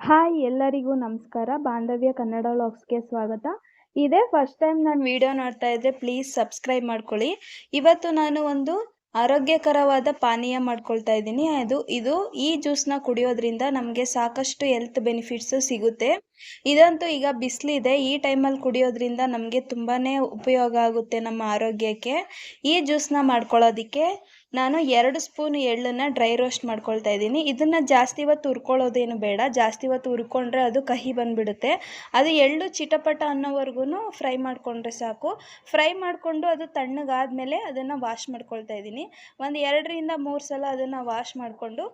Hi ಎಲ್ಲರಿಗೂ ನಮಸ್ಕಾರ. ಬಾಂಧವ್ಯ ಕನ್ನಡ ವ್ಲಾಗ್ಸ್ಗೆ ಸ್ವಾಗತ. ಇದೇ ಫಸ್ಟ್ ಟೈಮ್ ನಾನು ವಿಡಿಯೋ ನೋಡ್ತಾ ಇದ್ದರೆ ಪ್ಲೀಸ್ ಸಬ್ಸ್ಕ್ರೈಬ್ ಮಾಡ್ಕೊಳ್ಳಿ. ಇವತ್ತು ನಾನು ಒಂದು ಆರೋಗ್ಯಕರವಾದ ಪಾನೀಯ ಮಾಡ್ಕೊಳ್ತಾ ಇದ್ದೀನಿ. ಅದು, ಇದು ಈ ಜ್ಯೂಸ್ನ ಕುಡಿಯೋದ್ರಿಂದ ನಮಗೆ ಸಾಕಷ್ಟು ಹೆಲ್ತ್ ಬೆನಿಫಿಟ್ಸು ಸಿಗುತ್ತೆ. ಇದಂತೂ ಈಗ ಬಿಸಿಲಿದೆ. ಈ ಟೈಮಲ್ಲಿ ಕುಡಿಯೋದ್ರಿಂದ ನಮಗೆ ತುಂಬಾ ಉಪಯೋಗ ಆಗುತ್ತೆ ನಮ್ಮ ಆರೋಗ್ಯಕ್ಕೆ. ಈ ಜ್ಯೂಸ್ನ ಮಾಡ್ಕೊಳ್ಳೋದಕ್ಕೆ ನಾನು ಎರಡು ಸ್ಪೂನ್ ಎಳ್ಳನ್ನು ಡ್ರೈ ರೋಸ್ಟ್ ಮಾಡ್ಕೊಳ್ತಾ ಇದ್ದೀನಿ. ಇದನ್ನು ಜಾಸ್ತಿ ಹೊತ್ತು ಹುರ್ಕೊಳ್ಳೋದೇನು ಬೇಡ. ಜಾಸ್ತಿ ಹೊತ್ತು ಹುರ್ಕೊಂಡ್ರೆ ಅದು ಕಹಿ ಬಂದುಬಿಡುತ್ತೆ. ಅದು ಎಳ್ಳು ಚಿಟಪಟ ಅನ್ನೋವರೆಗೂ ಫ್ರೈ ಮಾಡಿಕೊಂಡ್ರೆ ಸಾಕು. ಫ್ರೈ ಮಾಡಿಕೊಂಡು ಅದು ತಣ್ಣಗಾದಮೇಲೆ ಅದನ್ನು ವಾಶ್ ಮಾಡ್ಕೊಳ್ತಾ ಇದ್ದೀನಿ. ಒಂದು ಎರಡರಿಂದ ಮೂರು ಸಲ ಅದನ್ನು ವಾಶ್ ಮಾಡಿಕೊಂಡು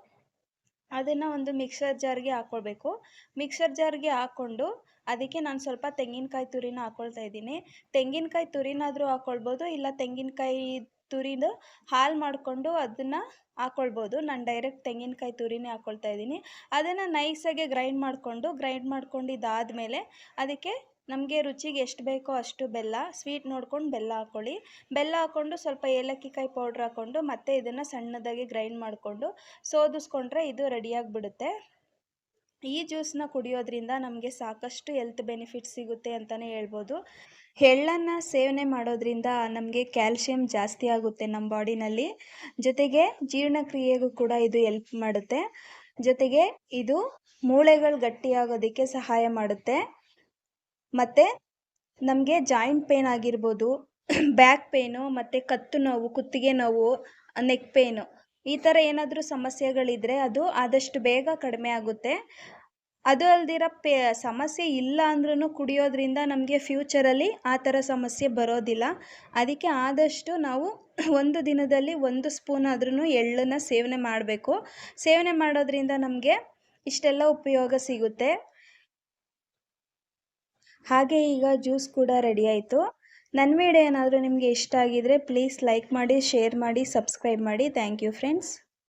ಅದನ್ನು ಒಂದು ಮಿಕ್ಸರ್ ಜಾರ್ಗೆ ಹಾಕ್ಕೊಳ್ಬೇಕು ಮಿಕ್ಸರ್ ಜಾರ್ಗೆ ಹಾಕ್ಕೊಂಡು ಅದಕ್ಕೆ ನಾನು ಸ್ವಲ್ಪ ತೆಂಗಿನಕಾಯಿ ತುರಿನ ಹಾಕ್ಕೊಳ್ತಾ ಇದ್ದೀನಿ. ತೆಂಗಿನಕಾಯಿ ತುರಿನಾದರೂ ಹಾಕ್ಕೊಳ್ಬೋದು ಇಲ್ಲ ತೆಂಗಿನಕಾಯಿ ತುರಿದು ಹಾಲು ಮಾಡಿಕೊಂಡು ಅದನ್ನು ಹಾಕ್ಕೊಳ್ಬೋದು ನಾನು ಡೈರೆಕ್ಟ್ ತೆಂಗಿನಕಾಯಿ ತುರಿನೇ ಹಾಕ್ಕೊಳ್ತಾ ಇದ್ದೀನಿ. ಅದನ್ನು ನೈಸಾಗೆ ಗ್ರೈಂಡ್ ಮಾಡಿಕೊಂಡು ಗ್ರೈಂಡ್ ಮಾಡ್ಕೊಂಡು ಇದಾದಮೇಲೆ ಅದಕ್ಕೆ ನಮಗೆ ರುಚಿಗೆ ಎಷ್ಟು ಬೇಕೋ ಅಷ್ಟು ಬೆಲ್ಲ ಸ್ವೀಟ್ ನೋಡ್ಕೊಂಡು ಬೆಲ್ಲ ಹಾಕ್ಕೊಳ್ಳಿ ಬೆಲ್ಲ ಹಾಕ್ಕೊಂಡು ಸ್ವಲ್ಪ ಏಲಕ್ಕಿ ಕಾಯಿ ಪೌಡ್ರ್ ಹಾಕ್ಕೊಂಡು ಮತ್ತೆ ಇದನ್ನು ಸಣ್ಣದಾಗಿ ಗ್ರೈಂಡ್ ಮಾಡಿಕೊಂಡು ಸೋದಿಸ್ಕೊಂಡ್ರೆ ಇದು ರೆಡಿಯಾಗಿಬಿಡುತ್ತೆ ಈ ಜ್ಯೂಸನ್ನ ಕುಡಿಯೋದ್ರಿಂದ ನಮಗೆ ಸಾಕಷ್ಟು ಹೆಲ್ತ್ ಬೆನಿಫಿಟ್ ಸಿಗುತ್ತೆ ಅಂತಲೇ ಹೇಳ್ಬೋದು. ಎಳ್ಳನ್ನು ಸೇವನೆ ಮಾಡೋದ್ರಿಂದ ನಮಗೆ ಕ್ಯಾಲ್ಶಿಯಂ ಜಾಸ್ತಿ ಆಗುತ್ತೆ ನಮ್ಮ ಬಾಡಿನಲ್ಲಿ. ಜೊತೆಗೆ ಜೀರ್ಣಕ್ರಿಯೆಗೂ ಕೂಡ ಇದು ಎಲ್ಪ್ ಮಾಡುತ್ತೆ. ಜೊತೆಗೆ ಇದು ಮೂಳೆಗಳು ಗಟ್ಟಿಯಾಗೋದಕ್ಕೆ ಸಹಾಯ ಮಾಡುತ್ತೆ. ಮತ್ತು ನಮಗೆ ಜಾಯಿಂಟ್ ಪೇನ್ ಆಗಿರ್ಬೋದು, ಬ್ಯಾಕ್ ಪೇನು, ಮತ್ತು ಕತ್ತು ನೋವು, ಕುತ್ತಿಗೆ ನೋವು, ನೆಕ್ ಪೇನು ಈ ಥರ ಏನಾದರೂ ಸಮಸ್ಯೆಗಳಿದ್ದರೆ ಅದು ಆದಷ್ಟು ಬೇಗ ಕಡಿಮೆ ಆಗುತ್ತೆ. ಅದು ಅಲ್ದಿರ ಪೇ, ಸಮಸ್ಯೆ ಇಲ್ಲ ಅಂದ್ರೂ ಕುಡಿಯೋದ್ರಿಂದ ನಮಗೆ ಫ್ಯೂಚರಲ್ಲಿ ಆ ಥರ ಸಮಸ್ಯೆ ಬರೋದಿಲ್ಲ. ಅದಕ್ಕೆ ಆದಷ್ಟು ನಾವು ಒಂದು ದಿನದಲ್ಲಿ ಒಂದು ಸ್ಪೂನ್ ಆದ್ರೂ ಎಳ್ಳನ್ನು ಸೇವನೆ ಮಾಡಬೇಕು. ಸೇವನೆ ಮಾಡೋದ್ರಿಂದ ನಮಗೆ ಇಷ್ಟೆಲ್ಲ ಉಪಯೋಗ ಸಿಗುತ್ತೆ. ಹಾಗೆ ಈಗ ಜ್ಯೂಸ್ ಕೂಡ ರೆಡಿ ಆಯಿತು. ನನ್ನ ವಿಡಿಯೋ ಏನಾದರೂ ನಿಮಗೆ ಇಷ್ಟ ಆಗಿದ್ರೆ ಪ್ಲೀಸ್ ಲೈಕ್ ಮಾಡಿ, ಶೇರ್ ಮಾಡಿ, ಸಬ್ಸ್ಕ್ರೈಬ್ ಮಾಡಿ. Thank you friends.